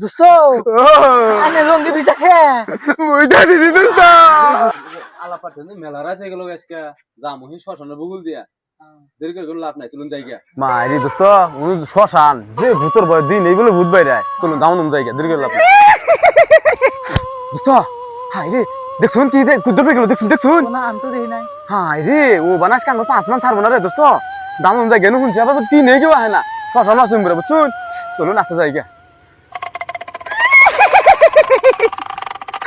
দোস্ত আনে লঙ্গি বিছা খে মুইটা দিদি দোস্ত। আলা পাঠানো মেলা রাত হয়ে গেল আজকে। যামহি শ্মশানের বগুল দিয়া। দেরি করে লাভ নাই চলুন যাই গিয়া মারি দোস্ত উনি শ্মশান যে ভূতর বয় দিন এইগুলো ভূত বাইরে চলুন গাউন জায়গা দীর্ঘ লাভ নাই। দোস্ত হাই রে দেখছুন কি রে কুদ্দ পেয়ে গেল দেখছুন দেখছুন। না আমি তো দেখি নাই। হাই রে ও বানাস কাঙ্গ পাঁচ মান ছাড়বো না রে দোস্ত। দামন জায়গা নু শুনছি আবার তিন হয়ে কেউ আহে না। শ্মশান আসুন বলে বুঝছুন। চলুন আসতে জায়গা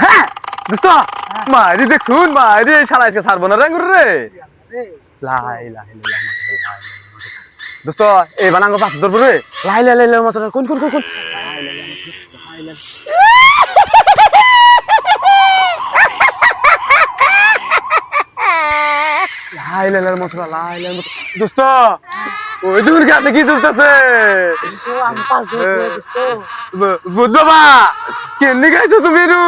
হ্যাঁ দোস্ত মারি দেখছুন মারি সারা আজকে ছাড়বো না রে রে রে লাই লাই লাই দোস্ত এই বানাঙ্গ পাঁচ ধরবো রে লাই লাই লাই মতো কোন কোন কোন কোন লাই লাই লাই মতো লাই লাই মতো দোস্ত ওই দূর কাছে কি চলতেছে তো কেমনি গাইছো তুমি রু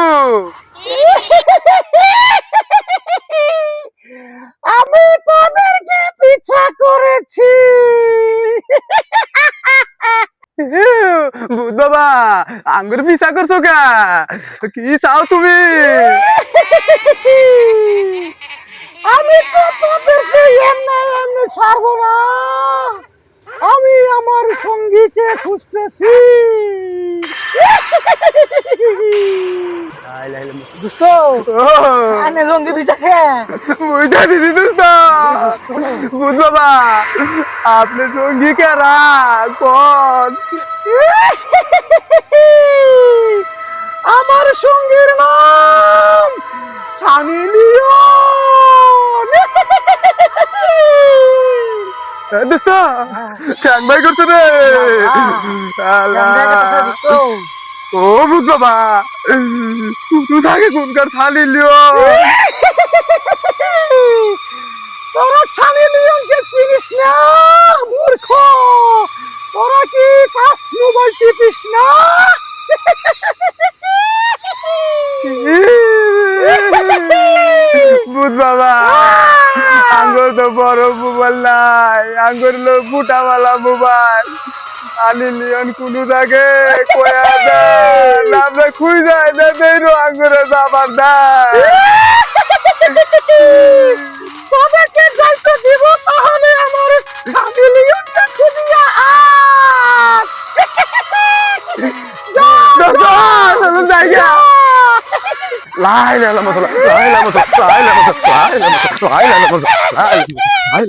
আমি তোদেরকে পিছা করেছি। বুঝলো বা আঙ্গুর পিসা করছ কা? কি চাও তুমি? আমি তো তোদেরকে এমনি এমনি ছাড়বো না। আমি আমার সঙ্গীকে খুঁজতেছি। দোস্ত আনে দোস্ত বা আপনি সঙ্গী কেরা? কোন? আমার সঙ্গীর নাম। সানি দোস্ত ক্যাং বাই করছ রে। ও, বুঝলো বা। তুই থাকে কোনকার থালি লিও তোরা সানি লিওনকে চিনিস মূর্খ। কি কাজ মোবাইল টিপিস না বুঝ বাবা আঙ্গুর তো বড় মোবাইল নাই আঙ্গুর লো ফুটাওয়ালা মোবাইল আনি লিয়ন কুনু থাকে কয়া দেন আমরা খুই যায় না দেইরো আঙ্গুরে যাবার তোদেরকে যাইতে দিব তাহলে আমার খুঁজিয়া আয় যা, চলুন জায়গা লাই লাই মতো লাই লাই মতো লাই লাই মতো লাই লাই মতো লাই লাই মতো লাই